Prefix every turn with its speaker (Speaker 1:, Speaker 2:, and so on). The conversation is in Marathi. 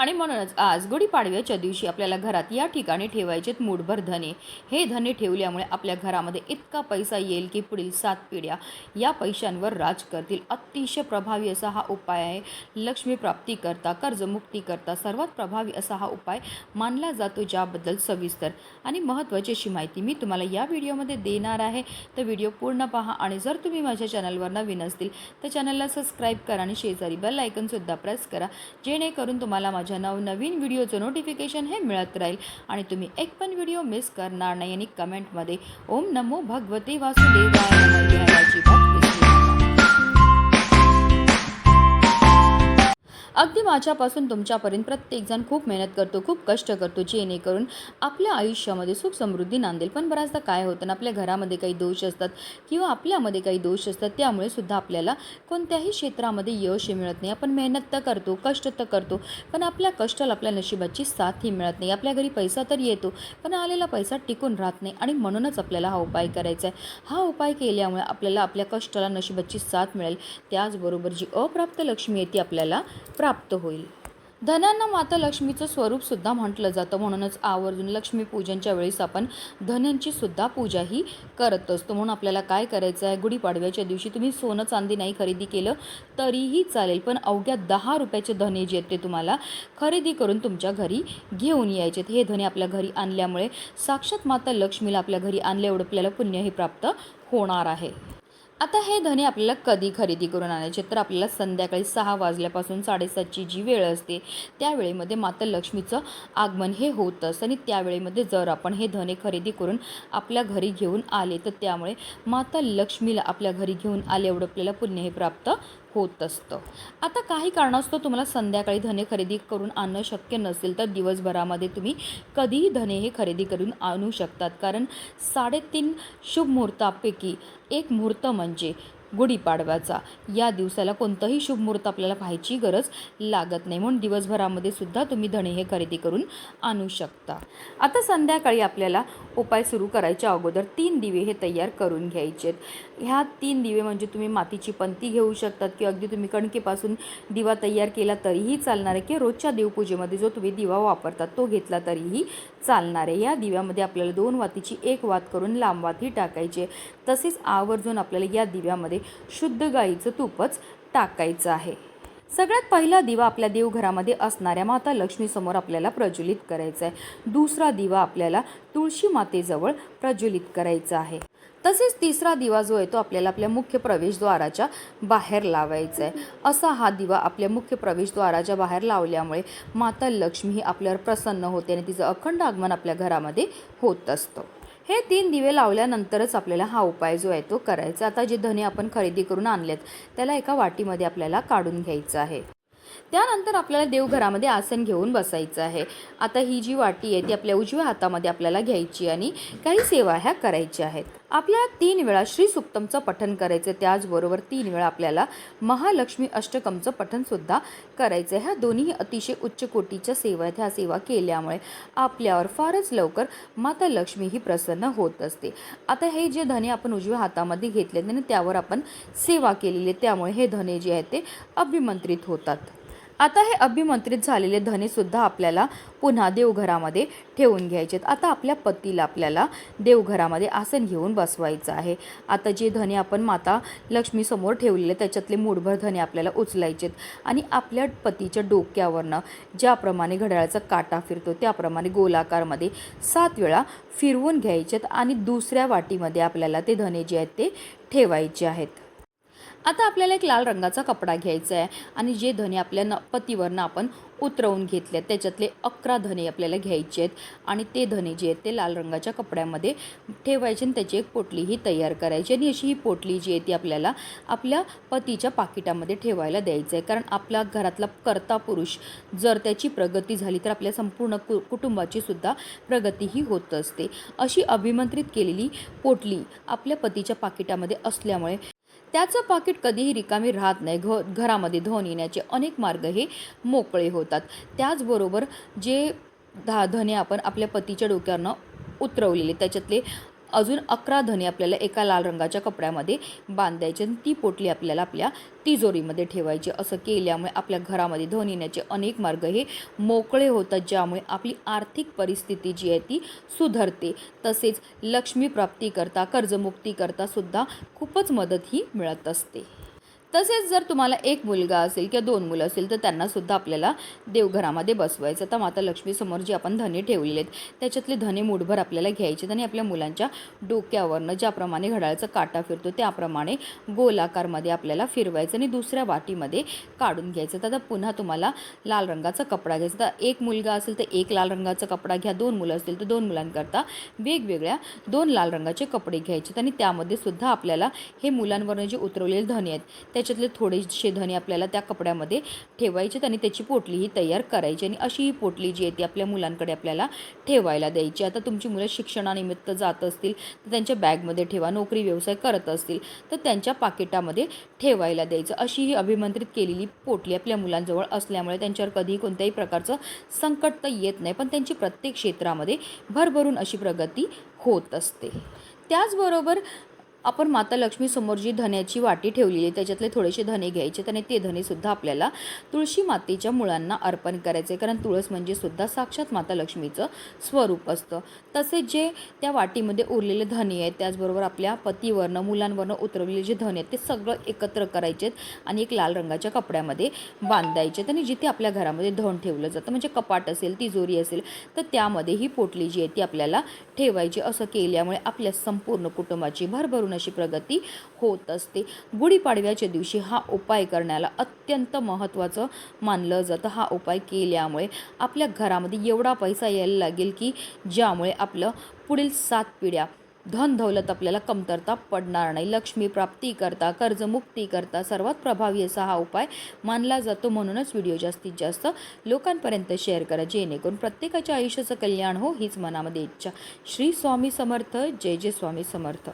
Speaker 1: आणि म्हणूनच आज गुढीपाडव्याच्या दिवशी आपल्याला घरात या ठिकाणी ठेवायचे मूठभर धने. हे धने ठेवल्यामुळे आपल्या घरामध्ये इतका पैसा येईल की पुढील सात पिढ्या या पैशांवर राज करतील. अतिशय प्रभावी असा हा उपाय आहे. लक्ष्मी प्राप्ती करता कर्जमुक्ती करता सर्वात प्रभावी असा हा उपाय मानला जातो ज्याबद्दल सविस्तर आणि महत्त्वाची अशी माहिती मी तुम्हाला या व्हिडिओमध्ये देणार आहे. तर व्हिडिओ पूर्ण पहा आणि जर तुम्ही माझ्या चॅनलवर नवीन असतील तर चॅनलला सबस्क्राईब करा आणि शेजारी बेल आयकनसुद्धा प्रेस करा जेणेकरून तुम्हाला माझ्या नवनवीन व्हिडिओचं नोटिफिकेशन हे मिळत राहील. आणि तुम्ही एक पण व्हिडिओ मिस करणार नाही आणि कमेंटमध्ये ओम नमो भगवते वासुदेवाय. नमः अगदी माझ्यापासून तुमच्यापर्यंत प्रत्येकजण खूप मेहनत करतो खूप कष्ट करतो जेणेकरून आपल्या आयुष्यामध्ये सुख समृद्धी नांदेल. पण बऱ्याचदा काय होतं ना आपल्या घरामध्ये काही दोष असतात किंवा आपल्यामध्ये काही दोष असतात त्यामुळे सुद्धा आपल्याला कोणत्याही क्षेत्रामध्ये यश मिळत नाही. आपण मेहनत तर करतो कष्ट तर करतो पण आपल्या कष्टाला आपल्या नशिबाची साथही मिळत नाही. आपल्या घरी पैसा तर येतो पण आलेला पैसा टिकून राहत नाही आणि म्हणूनच आपल्याला हा उपाय करायचा आहे. हा उपाय केल्यामुळे आपल्याला आपल्या कष्टाला नशिबाची साथ मिळेल. त्याचबरोबर जी अप्राप्त लक्ष्मी आहे ती आपल्याला प्राप्त प्राप्त होईल. धनांना माता लक्ष्मीचं स्वरूपसुद्धा म्हटलं जातं. म्हणूनच आवर्जून लक्ष्मीपूजनच्या वेळेस आपण धन्यांची सुद्धा पूजाही करत असतो. म्हणून आपल्याला काय करायचं आहे? गुढीपाडव्याच्या दिवशी तुम्ही सोनं चांदी नाही खरेदी केलं तरीही चालेल. पण अवघ्या दहा रुपयाचे धने जे आहेत ते तुम्हाला खरेदी करून तुमच्या घरी घेऊन यायचे हे धने आपल्या घरी आणल्यामुळे साक्षात माता लक्ष्मीला आपल्या घरी आणल्या एवढं आपल्याला पुण्यही प्राप्त होणार आहे. आता हे धने आपल्याला कधी खरेदी करून आणायचे? तर आपल्याला संध्याकाळी सहा वाजल्यापासून साडेसातची जी वेळ असते त्या वेळेमध्ये माता लक्ष्मीचं आगमन हे होत असतं आणि त्यावेळेमध्ये जर आपण हे धने खरेदी करून आपल्या घरी घेऊन आले तर त्यामुळे माता लक्ष्मीला आपल्या घरी घेऊन आले एवढं आपल्याला पुण्य हे प्राप्त होत असतं. आता काही कारणास्तव तुम्हाला संध्याकाळी धने खरेदी करून आणणं शक्य नसेल तर दिवसभरामध्ये तुम्ही कधीही धने हे खरेदी करून आणू शकतात. कारण साडेतीन शुभ मुहूर्तापैकी एक मुहूर्त म्हणजे गुढीपाडव्याचा. या दिवसाला कोणतंही शुभ मुहूर्त आपल्याला पाहायची गरज लागत नाही. म्हणून दिवसभरामध्ये सुद्धा तुम्ही धणे हे खरेदी करून आणू शकता. आता संध्याकाळी आपल्याला उपाय सुरू करायच्या अगोदर तीन दिवे हे तयार करून घ्यायचे आहेत ह्या तीन दिवे म्हणजे तुम्ही मातीची पंती घेऊ शकतात किंवा अगदी तुम्ही कणकेपासून दिवा तयार केला तरीही चालणार आहे. किंवा रोजच्या देवपूजेमध्ये जो तुम्ही दिवा वापरतात तो घेतला तरीही चालणार आहे. या दिव्यामध्ये आपल्याला दोन वातीची एक वात करून लांब वाती टाकायची तसेच आवर्जून आपल्याला या दिव्यामध्ये शुद्ध गाईचं तूपच टाकायचं आहे. सगळ्यात पहिला दिवा आपल्या देवघरामध्ये असणाऱ्या माता लक्ष्मीसमोर आपल्याला प्रज्वलित करायचा आहे. दुसरा दिवा आपल्याला तुळशी मातेजवळ प्रज्वलित करायचा आहे. तसेच तिसरा दिवा जो आहे तो आपल्याला आपल्या मुख्य प्रवेशद्वाराच्या बाहेर लावायचा आहे. असा हा दिवा आपल्या मुख्य प्रवेशद्वाराच्या बाहेर लावल्यामुळे माता लक्ष्मी ही आपल्यावर प्रसन्न होते आणि तिचं अखंड आगमन आपल्या घरामध्ये होत असतं. हे तीन दिवे लावल्यानंतरच आपल्याला हा उपाय जो आहे तो करायचा आता जे धने आपण खरेदी करून आणलेत त्याला एका वाटीमध्ये आपल्याला काढून घ्यायचं आहे. त्यानंतर आपल्याला देवघरामध्ये आसन घेऊन बसायचं आहे. आता ही जी वाटी आहे ती आपल्या उजव्या हातामध्ये आपल्याला घ्यायची आणि काही सेवा ह्या करायच्या आहेत. आपल्याला तीन वेळा श्री सुप्तमचं पठन करायचं त्याचबरोबर तीन वेळा आपल्याला महालक्ष्मी अष्टकमचं पठनसुद्धा करायचं आहे ह्या दोन्ही अतिशय उच्च कोटीच्या सेवा आहेत. ह्या सेवा केल्यामुळे आपल्यावर फारच लवकर माता लक्ष्मी ही प्रसन्न होत असते. आता हे जे धने आपण उजव्या हातामध्ये घेतले आणि त्यावर आपण सेवा केलेली आहे, त्यामुळे हे धने जे आहेत ते अभिमंत्रित होतात. आता हे अभिमंत्रित झालेले धनेसुद्धा आपल्याला पुन्हा देवघरामध्ये ठेवून घ्यायचे आहेत. आता आपल्या पतीला आपल्याला देवघरामध्ये आसन घेऊन बसवायचं आहे. आता जे धने आपण माता लक्ष्मीसमोर ठेवलेले त्याच्यातले मूठभर धने आपल्याला उचलायचे आहेत. आणि आपल्या पतीच्या डोक्यावरनं ज्याप्रमाणे घड्याळाचा काटा फिरतो त्याप्रमाणे गोलाकारमध्ये सात वेळा फिरवून घ्यायचे आहेत. आणि दुसऱ्या वाटीमध्ये आपल्याला ते धने जे आहेत ते ठेवायचे आहेत. आता आपल्याला एक लाल रंगाचा कपडा घ्यायचा आहे आणि जे धने आपल्या न पतीवरनं आपण उतरवून घेतले त्याच्यातले अकरा धने आपल्याला घ्यायचे आहेत आणि ते धने जे आहेत ते लाल रंगाच्या कपड्यामध्ये ठेवायचे आणि त्याची एक पोटलीही तयार करायची आणि अशी ही पोटली जी आहे ती आपल्याला आपल्या पतीच्या पाकिटामध्ये ठेवायला द्यायचं आहे. कारण आपल्या घरातला कर्ता पुरुष जर त्याची प्रगती झाली तर आपल्या संपूर्ण कु कुटुंबाची सुद्धा प्रगतीही होत असते. अशी अभिमंत्रित केलेली पोटली आपल्या पतीच्या पाकिटामध्ये असल्यामुळे त्याचं पाकिट कधीही रिकामी राहत नाही. घ घरामध्ये धन येण्याचे अनेक मार्ग हे मोकळे होतात. त्याचबरोबर जे धा धने आपण आपल्या पतीच्या डोक्यावरनं उतरवलेले त्याच्यातले अजून अकरा धने आपल्याला एका लाल रंगाच्या कपड्यामध्ये बांधायचे आणि ती पोटली आपल्याला आपल्या तिजोरीमध्ये ठेवायची. असं केल्यामुळे आपल्या घरामध्ये धन येण्याचे अनेक मार्ग हे मोकळे होतात ज्यामुळे आपली आर्थिक परिस्थिती जी आहे ती सुधारते. तसेच लक्ष्मी प्राप्तीकरता कर्जमुक्तीकरता सुद्धा खूपच मदत ही मिळत असते. तसेच जर तुम्हाला एक मुलगा असेल किंवा दोन मुलं असेल तर त्यांनासुद्धा आपल्याला देवघरामध्ये बसवायचं. तर माता लक्ष्मीसमोर जे आपण धने ठेवलेले आहेत त्याच्यातले धने मूठभर आपल्याला घ्यायचे आणि आपल्या मुलांच्या डोक्यावरनं ज्याप्रमाणे घड्याळाचा काटा फिरतो त्याप्रमाणे गोलाकारमध्ये आपल्याला फिरवायचं आणि दुसऱ्या वाटीमध्ये काढून घ्यायचं. तर आता पुन्हा तुम्हाला लाल रंगाचा कपडा घ्यायचा तर एक मुलगा असेल तर एक लाल रंगाचा कपडा घ्या. दोन मुलं असतील तर दोन मुलांकरता वेगवेगळ्या दोन लाल रंगाचे कपडे घ्यायचे आणि त्यामध्ये सुद्धा आपल्याला हे मुलांवरनं जे उतरवलेले धने आहेत त्याच्यातले थोडेसे धणे आपल्याला त्या कपड्यामध्ये ठेवायचे आणि त्याची पोटली ही तयार करायची. आणि अशी ही पोटली जी आहे ती आपल्या मुलांकडे आपल्याला ठेवायला द्यायची. आता तुमची मुलं शिक्षणानिमित्त जात असतील तर त्यांच्या बॅगमध्ये ठेवा नोकरी व्यवसाय करत असतील तर त्यांच्या पाकिटामध्ये ठेवायला द्यायचं. अशी ही अभिमंत्रित केलेली पोटली आपल्या मुलांजवळ असल्यामुळे त्यांच्यावर कधीही कोणत्याही प्रकारचं संकट तर येत नाही पण त्यांची प्रत्येक क्षेत्रामध्ये भरभरून अशी प्रगती होत असते. त्याचबरोबर आपण माता लक्ष्मी समोर जी धन्याची वाटी ठेवलेली आहे त्याच्यातले थोडेसे धने घ्यायचे आणि ते धनेसुद्धा आपल्याला तुळशी मातेच्या मुळांना अर्पण करायचे कारण तुळस म्हणजे सुद्धा साक्षात माता लक्ष्मीचं स्वरूप असतं. तसेच जे त्या वाटीमध्ये उरलेले धने आहेत त्याचबरोबर आपल्या पतीवरनं मुलांवरनं उतरवलेले जे धने आहेत ते सगळं एकत्र करायचे आहेत आणि एक लाल रंगाच्या कपड्यामध्ये बांधायचे. आणि जिथे आपल्या घरामध्ये धन ठेवलं जातं म्हणजे कपाट असेल तिजोरी असेल तर त्यामध्ये ही पोटली जी आहे ती आपल्याला ठेवायची. असं केल्यामुळे आपल्या संपूर्ण कुटुंबाची भरभरून करून अशी प्रगती होत असते. गुढीपाडव्याच्या दिवशी हा उपाय करण्याला अत्यंत महत्त्वाचं मानलं जातं. हा उपाय केल्यामुळे आपल्या घरामध्ये एवढा पैसा यायला लागेल की ज्यामुळे आपलं पुढील सात पिढ्या धन दौलत आपल्याला कमतरता पडणार नाही. लक्ष्मी प्राप्ती करता कर्जमुक्ती करता सर्वात प्रभावी असा हा उपाय मानला जातो. म्हणूनच व्हिडिओ जास्तीत जास्त लोकांपर्यंत शेअर करा. जेणेकरून प्रत्येकाच्या आयुष्याचं कल्याण हो हीच मनामध्ये इच्छा. श्री स्वामी समर्थ. जय जय स्वामी समर्थ.